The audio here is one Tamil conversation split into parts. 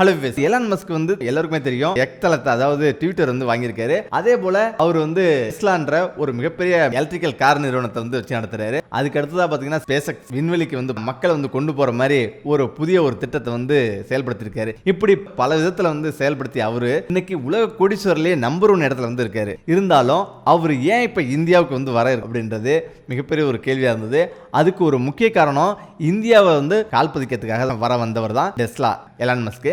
ஹலோ பேஸ் எலான் மஸ்க் வந்து எல்லாருக்குமே தெரியும். எக்தளத்தை அதாவது ட்விட்டர் வந்து வாங்கியிருக்காரு. அதே போல அவர் வந்து இஸ்லான்ற ஒரு மிகப்பெரிய எலக்ட்ரிக்கல் கார் நிறுவனத்தை வந்து வச்சு நடத்துறாரு. அதுக்கு அடுத்ததா பாத்தீங்கன்னா ஸ்பேஸ் விண்வெளிக்கு வந்து மக்களை வந்து கொண்டு போற மாதிரி ஒரு புதிய ஒரு திட்டத்தை வந்து செயல்படுத்தியிருக்காரு. இப்படி பல விதத்துல வந்து செயல்படுத்தி அவரு இன்னைக்கு உலக கோடீஸ்வரிலேயே நம்பர் ஒன் இடத்துல வந்து இருக்காரு. இருந்தாலும் அவர் ஏன் இப்ப இந்தியாவுக்கு வந்து வர அப்படின்றது மிகப்பெரிய ஒரு கேள்வியா இருந்தது. அதுக்கு ஒரு முக்கிய காரணம் இந்தியாவை வந்து கால்பதிக்கிறதுக்காக வர வந்தவர் தான் டெஸ்லா எலான் மஸ்க்கு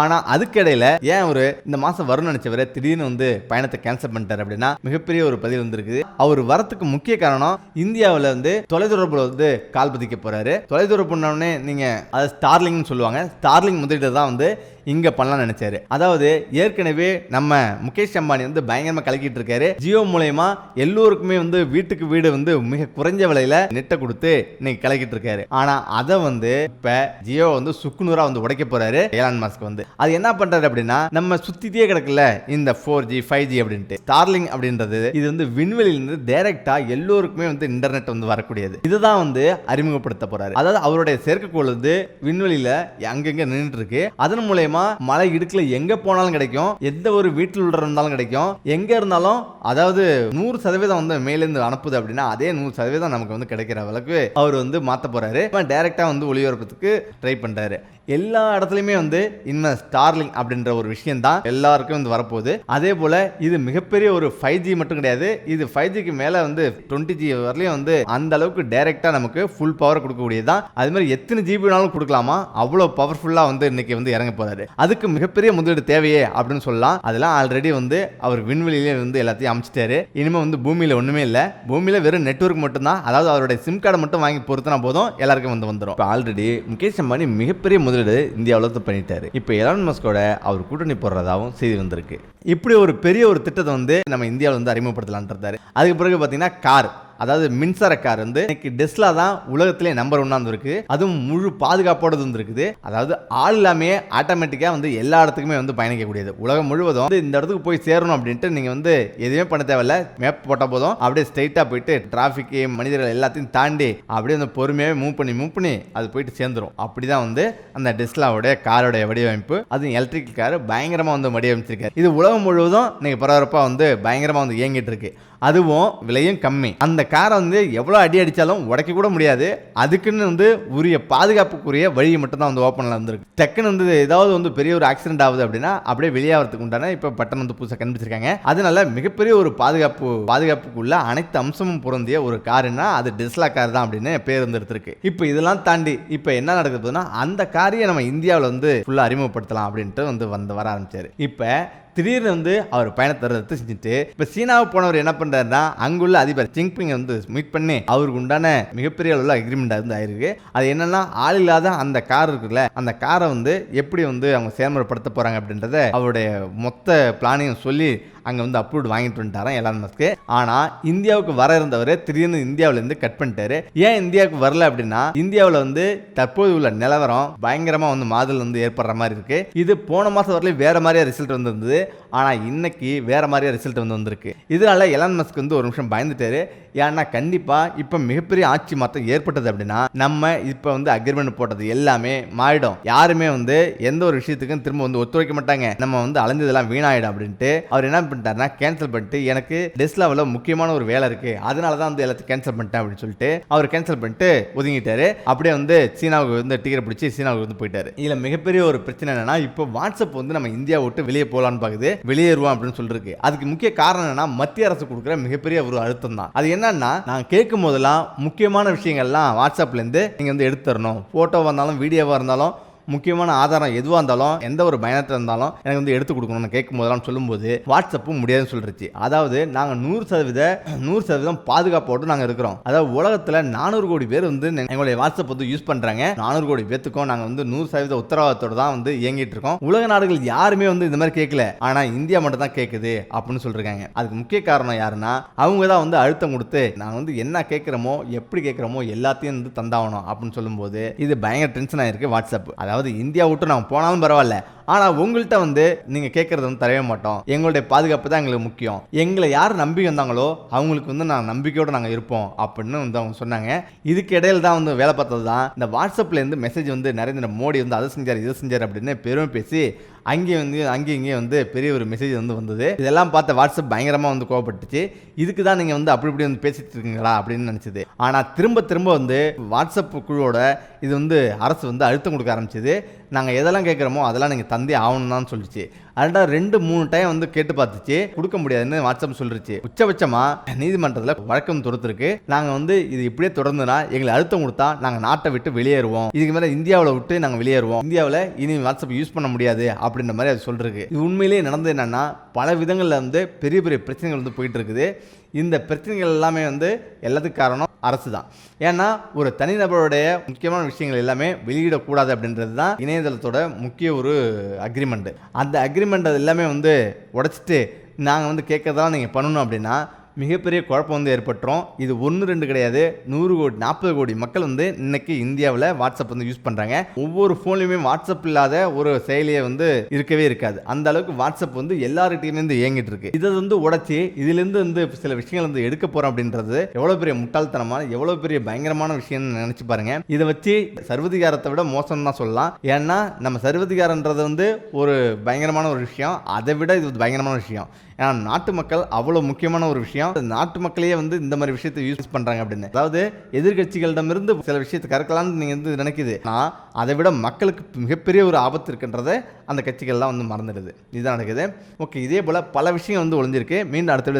ஆனால் அதுக்கிடையில் ஏன் ஒரு இந்த மாதம் வரும்னு நினச்சவரை திடீர்னு வந்து பயணத்தை கேன்சல் பண்ணிட்டார் அப்படின்னா மிகப்பெரிய ஒரு பதிவு வந்திருக்குது. அவர் வரத்துக்கு முக்கிய காரணம் இந்தியாவில் வந்து தொலைதொடர்பில் வந்து கால் பதிக்க போகிறாரு தொலைதொடர்புன்னே நீங்கள் அதை ஸ்டார்லிங்னு சொல்லுவாங்க. ஸ்டார்லிங் முதலீடு தான் வந்து இங்கே பண்ணலாம்னு நினைச்சாரு. அதாவது ஏற்கனவே நம்ம முகேஷ் அம்பானி வந்து பயங்கரமாக கலக்கிட்டு இருக்காரு. ஜியோ மூலயமா எல்லோருக்குமே வந்து வீட்டுக்கு வீடு வந்து மிக குறைஞ்ச விலையில நெட்டை கொடுத்து இன்னைக்கு கலக்கிட்டு இருக்காரு. ஆனா அதை வந்து இப்ப ஜியோ வந்து சுக்குநூறா வந்து உடைக்க போறாரு ஏலான் மாஸ்க் வந்து. அது என்ன பண்றாரு அப்படின்னா நம்ம சுத்திட்டே கிடக்குல இந்த ஃபோர் ஜி ஃபைவ் ஜி அப்படின்ட்டு. ஸ்டார்லிங் அப்படின்றது இது வந்து விண்வெளியிலிருந்து டைரக்டா எல்லோருக்குமே வந்து இன்டர்நெட் வந்து வரக்கூடியது. இதுதான் வந்து அறிமுகப்படுத்த போறாரு. அதாவது அவருடைய செயற்கைக்கோள் வந்து விண்வெளியில அங்கங்க நின்றுட்டு இருக்கு அதன் மூலயமா மலை இடுக்குல எங்க போனாலும் கிடைக்கும். எந்த ஒரு வீட்டில் உள்ள இருந்தாலும் கிடைக்கும். எங்க இருந்தாலும் அதாவது நூறு சதவீதம் வந்து மேலேருந்து அனுப்புது அப்படின்னா அதே நூறு சதவீதம் நமக்கு வந்து கிடைக்கிற அளவுக்கு அவர் வந்து மாத்த போறாரு. டைரக்டா வந்து ஒளிபரப்பத்துக்கு ட்ரை பண்றாரு. எல்லா இடத்துலையுமே வந்து இனிமே ஸ்டார்லிங் அப்படின்ற ஒரு விஷயம் தான் எல்லாருக்கும் வந்து வரப்போகுது. அதே போல இது மிகப்பெரிய ஒரு ஃபைவ் ஜி மட்டும் கிடையாது. இது ஃபைவ் ஜிக்கு மேல வந்து டுவெண்ட்டி ஜி வரலையும் வந்து அந்த அளவுக்கு டைரக்டா நமக்கு ஃபுல் பவர் கொடுக்கக்கூடியது தான் அது மாதிரி எத்தனை ஜிபி வேணாலும் கொடுக்கலாமா? அவ்வளோ பவர்ஃபுல்லா வந்து இன்னைக்கு வந்து இறங்க போறாரு. அதுக்கு மிகப்பெரிய முதலீடு தேவையே அப்படின்னு சொல்லலாம். அதெல்லாம் ஆல்ரெடி வந்து அவர் விண்வெளியிலே வந்து எல்லாத்தையும் அமைச்சிட்டாரு. இனிமே வந்து பூமியில ஒண்ணுமே இல்லை. பூமியில வெறும் நெட்வொர்க் மட்டும்தான். அதாவது அவருடைய சிம் கார்டை மட்டும் வாங்கி பொருத்தினா போதும். எல்லாருக்கும் வந்து வந்துடும் ஆல்ரெடி முகேஷ் அம்பானி மிகப்பெரிய முதலீடு இந்தியாவில் பண்ணிட்டாரு. இப்போ எலான் மஸ்கோட அவர் கூட்டணி போடுறதாகவும் செய்தி வந்திருக்கு. இப்படி ஒரு பெரிய ஒரு திட்டத்தை வந்து நம்ம இந்தியாவில் வந்து அறிமுகப்படுத்தலான் இருந்தார். அதுக்கு பிறகு பார்த்தீங்கன்னா கார். அதாவது மின்சார கார் வந்து இன்னைக்கு டெஸ்லா தான் உலகத்திலே நம்பர் ஒன்னா இருந்திருக்கு. அதுவும் முழு பாதுகாப்போடு இருந்திருக்குது. அதாவது ஆள் இல்லாமையே ஆட்டோமேட்டிக்காக வந்து எல்லா இடத்துக்குமே வந்து பயணிக்கக்கூடியது. உலகம் முழுவதும் வந்து இந்த இடத்துக்கு போய் சேரணும் அப்படின்ட்டு நீங்கள் வந்து எதுவுமே பண்ண தேவையில்ல. மேப் போட்ட போதும். அப்படியே ஸ்ட்ரைட்டாக போயிட்டு டிராஃபிக் மனிதர்கள் எல்லாத்தையும் தாண்டி அப்படியே அந்த பொறுமையாகவே மூவ் பண்ணி மூவ் பண்ணி அது போயிட்டு சேர்ந்துரும். அப்படிதான் வந்து அந்த டெஸ்லாவுடைய காரோடைய வடிவமைப்பு. அதுவும் எலக்ட்ரிக் கார் பயங்கரமாக வந்து வடிவமைச்சிருக்காரு. இது உலகம் முழுவதும் இன்னைக்கு பரபரப்பாக வந்து பயங்கரமாக வந்து இயங்கிட்டு இருக்கு. அதுவும் விலையும் கம்மி. அந்த காரை வந்து எவ்வளோ அடி அடித்தாலும் உடைக்க கூட முடியாது. அதுக்குன்னு வந்து உரிய பாதுகாப்புக்குரிய வழியை மட்டும்தான் வந்து ஓப்பனில் வந்திருக்கு. டக்குன்னு வந்து ஏதாவது வந்து பெரிய ஒரு ஆக்சிடென்ட் ஆகுது அப்படின்னா அப்படியே வெளியாகிறதுக்கு உண்டான இப்போ பட்டன் வந்து புதுசாக கண்டுபிடிச்சிருக்காங்க. அதனால மிகப்பெரிய ஒரு பாதுகாப்பு பாதுகாப்புக்குள்ள அனைத்து அம்சமும் பொருந்திய ஒரு காருன்னா அது டெஸ்லா கார் தான் அப்படின்னு பேர் வந்து எடுத்திருக்கு. இப்போ இதெல்லாம் தாண்டி இப்போ என்ன நடக்குதுன்னா அந்த காரையை நம்ம இந்தியாவில் வந்து ஃபுல்லாக அறிமுகப்படுத்தலாம் அப்படின்ட்டு வந்து வந்து வர ஆரம்பிச்சார். இப்போ திடீர்னு வந்து அவர் பயணத்தை ரத்து செஞ்சுட்டு இப்போ சீனாவுக்கு போனவர் என்ன பண்ணுறாருன்னா அங்குள்ள அதிபர் ஜிங்பிங் வந்து மீட் பண்ணி அவருக்கு உண்டான மிகப்பெரிய அளவில் அக்ரிமெண்ட் வந்து ஆயிருக்கு. அது என்னன்னா ஆள் இல்லாத அந்த கார் இருக்குல்ல அந்த காரை வந்து எப்படி வந்து அவங்க செயல்முறைப்படுத்த போகிறாங்க அப்படின்றத அவருடைய மொத்த பிளானையும் சொல்லி அங்கே வந்து அப்ரூவ் வாங்கிட்டு வந்துட்டாராம் எலான் மஸ்க்கு ஆனால் இந்தியாவுக்கு வர இருந்தவர் திடீர்னு இந்தியாவிலேருந்து கட் பண்ணிட்டாரு. ஏன் இந்தியாவுக்கு வரல அப்படின்னா இந்தியாவில் வந்து தற்போது உள்ள நிலவரம் பயங்கரமாக வந்து மாதல் வந்து ஏற்படுற மாதிரி இருக்கு. இது போன மாதம் வரலையும் வேற மாதிரியா ரிசல்ட் வந்திருந்தது. ஆனால் இன்னைக்கு வேற மாதிரியே ரிசல்ட் வந்து வந்திருக்கு. இதனால எலான் மஸ்க் வந்து ஒரு நிமிஷம் பயந்துட்டாரு. ஏன்னா கண்டிப்பாக இப்போ மிகப்பெரிய ஆட்சி மாற்றம் ஏற்பட்டது அப்படின்னா நம்ம இப்போ வந்து அக்ரிமெண்ட் போட்டது எல்லாமே மாறிடும். யாருமே வந்து எந்த ஒரு விஷயத்துக்கும் திரும்ப வந்து ஒத்துழைக்க மாட்டாங்க. நம்ம வந்து அலைஞ்சதெல்லாம் வீணாயிடும் அப்படின்ட்டு அவர் என்ன பண்ணிட்டாருன்னா கேன்சல் பண்ணிட்டு எனக்கு டெஸ்லாவில் முக்கியமான ஒரு வேலை இருக்கு. அதனால தான் வந்து எல்லாத்தையும் கேன்சல் பண்ணிட்டேன் அப்படின்னு சொல்லிட்டு அவர் கேன்சல் பண்ணிட்டு ஒதுங்கிட்டாரு. அப்படியே வந்து சீனாவுக்கு வந்து டிக்கெட் பிடிச்சி சீனாவுக்கு வந்து போயிட்டாரு. இதில் மிகப்பெரிய ஒரு பிரச்சனை என்னன்னா இப்போ வாட்ஸ்அப் வந்து நம்ம இந்தியா விட்டு வெளியே போகலான்னு பார்க்குது வெளியேறுவோம் அப்படின்னு சொல்லிருக்கு. அதுக்கு முக்கிய காரணம் என்னன்னா மத்திய அரசு கொடுக்குற மிகப்பெரிய ஒரு அழுத்தம் தான். அது என்னன்னா நான் கேட்கும் போதெல்லாம் முக்கியமான விஷயங்கள்லாம் வாட்ஸ்அப்லேருந்து நீங்கள் வந்து எடுத்து தரணும் இருந்தாலும் வீடியோவாக இருந்தாலும் முக்கியமான ஆதாரம் எதுவாக இருந்தாலும் எந்த ஒரு பயணத்தில் இருந்தாலும் எனக்கு வந்து எடுத்து கொடுக்கணும்னு கேட்கும் போதெல்லாம் சொல்லும்போது வாட்ஸ்அப்பும் முடியாதுன்னு சொல்லிருச்சு. அதாவது நாங்கள் நூறு சதவீத நூறு சதவீதம் பாதுகாப்போடு நாங்கள் இருக்கிறோம். அதாவது உலகத்தில் நானூறு கோடி பேர் வந்து எங்களுடைய வாட்ஸ்அப் வந்து யூஸ் பண்ணுறாங்க நானூறு கோடி பேத்துக்கும் நாங்கள் வந்து நூறு சதவீத உத்தரவாதத்தோடு தான் வந்து இயங்கிட்டு இருக்கோம். உலக நாடுகள் யாருமே வந்து இந்த மாதிரி கேட்கல. ஆனால் இந்தியா மட்டும் தான் கேட்குது அப்படின்னு சொல்லியிருக்காங்க அதுக்கு முக்கிய காரணம் யாருன்னா அவங்க தான் வந்து அழுத்தம் கொடுத்து நாங்கள் வந்து என்ன கேட்குறோமோ எப்படி கேட்குறோமோ எல்லாத்தையும் வந்து தந்தாகணும் அப்படின்னு சொல்லும்போது இது பயங்கர டென்ஷன் ஆயிருக்கு வாட்ஸ்அப். அதாவது இந்தியா விட்டு நாங்கள் போனாலும் பரவாயில்ல. ஆனால் உங்கள்கிட்ட வந்து நீங்கள் கேட்குறது வந்து தரவே மாட்டோம். எங்களுடைய பாதுகாப்பு தான் எங்களுக்கு முக்கியம். எங்களை யார் நம்பி வந்தாங்களோ அவங்களுக்கு வந்து நாங்கள் நம்பிக்கையோடு நாங்கள் இருப்போம் அப்படின்னு வந்து அவங்க சொன்னாங்க. இதுக்கு இடையில தான் வந்து வேலை பார்த்தது தான். இந்த வாட்ஸ்அப்லேருந்து மெசேஜ் வந்து நரேந்திர மோடி வந்து அதை செஞ்சார் இதை செஞ்சார் அப்படின்னு பெருமை பேசி அங்கே வந்து அங்கே இங்கே வந்து பெரிய ஒரு மெசேஜ் வந்து வந்தது. இதெல்லாம் பார்த்த வாட்ஸ்அப் பயங்கரமாக வந்து கோவப்பட்டுச்சு. இதுக்கு தான் நீங்கள் வந்து அப்படி இப்படி வந்து பேசிட்டு இருக்கீங்களா அப்படின்னு நினச்சிது. ஆனால் திரும்ப திரும்ப வந்து வாட்ஸ்அப் குழுவோட இது வந்து அரசு வந்து அழுத்தம் கொடுக்க ஆரம்பிச்சது. நாங்கள் எதெல்லாம் கேட்குறோமோ அதெல்லாம் நீங்கள் தந்து ஆகணும் தான் சொல்லிச்சு. அதா ரெண்டு மூணு டைம் வந்து கேட்டு பார்த்துச்சு. கொடுக்க முடியாதுன்னு வாட்ஸ்அப் சொல்லிருச்சு. உச்சபட்சமாக நீதிமன்றத்தில் வழக்கம் தொடுத்துருக்கு. நாங்கள் வந்து இது இப்படியே தொடர்ந்துனா எங்களை அழுத்தம் கொடுத்தா நாங்கள் நாட்டை விட்டு வெளியேறுவோம். இதுக்கு மேலே இந்தியாவில் விட்டு நாங்கள் வெளியேறுவோம். இந்தியாவில் இனி வாட்ஸ்அப் யூஸ் பண்ண முடியாது அப்படின்ற மாதிரி அது சொல்லிருக்கு. இது உண்மையிலேயே நடந்தது என்னென்னா பல விதங்களில் வந்து பெரிய பெரிய பிரச்சனைகள் வந்து போயிட்டு இருக்குது. இந்த பிரச்சனைகள் எல்லாமே வந்து எல்லாத்துக்கும் காரணம் அரசு தான் ஏன்னா ஒரு தனிநபருடைய முக்கியமான விஷயங்கள் எல்லாமே வெளியிடக்கூடாது அப்படின்றது தான் இணையதளத்தோட முக்கிய ஒரு அக்ரிமெண்ட் அந்த அக்ரிமெண்ட் அது எல்லாமே வந்து உடைச்சிட்டு நாங்கள் வந்து கேட்கறதெல்லாம் நீங்கள் பண்ணணும் அப்படின்னா மிகப்பெரிய குழப்பம் வந்து ஏற்பட்டுரும். இது ஒன்று ரெண்டு கிடையாது. நூறு கோடி நாற்பது கோடி மக்கள் வந்து இன்னைக்கு இந்தியாவில் வாட்ஸ்அப் வந்து யூஸ் பண்ணுறாங்க ஒவ்வொரு ஃபோன்லையுமே வாட்ஸ்அப் இல்லாத ஒரு செயலியை வந்து இருக்கவே இருக்காது. அந்த அளவுக்கு வாட்ஸ்அப் வந்து எல்லார்கிட்டையுமே வந்து இயங்கிட்டு இருக்கு. இதை வந்து உடைச்சி இதுலேருந்து வந்து சில விஷயங்கள் வந்து எடுக்க போகிறோம் அப்படின்றது எவ்வளோ பெரிய முட்டாள்தனமான எவ்வளோ பெரிய பயங்கரமான விஷயம்னு நினச்சி பாருங்க. இதை வச்சு சர்வதிகாரத்தை விட மோசம் தான் சொல்லலாம். ஏன்னா நம்ம சர்வதிகாரன்றது வந்து ஒரு பயங்கரமான ஒரு விஷயம். அதை விட இது பயங்கரமான விஷயம். ஏன்னா நாட்டு மக்கள் அவ்வளோ முக்கியமான ஒரு விஷயம். நாட்டு மக்களையே வந்து இந்த மாதிரி விஷயத்தை யூஸ் பண்ணுறாங்க அப்படின்னு. அதாவது எதிர்கட்சிகளிடமிருந்து சில விஷயத்தை கறக்கலாம்னு நீங்கள் வந்து நினைக்கிது. ஆனால் அதை விட மக்களுக்கு மிகப்பெரிய ஒரு ஆபத்து இருக்குன்றதை அந்த கட்சிகள்லாம் வந்து மறந்துடுது. இதுதான் நடக்குது. ஓகே இதே போல் பல விஷயம் வந்து ஒளிஞ்சிருக்கு. மீண்டும் அடுத்த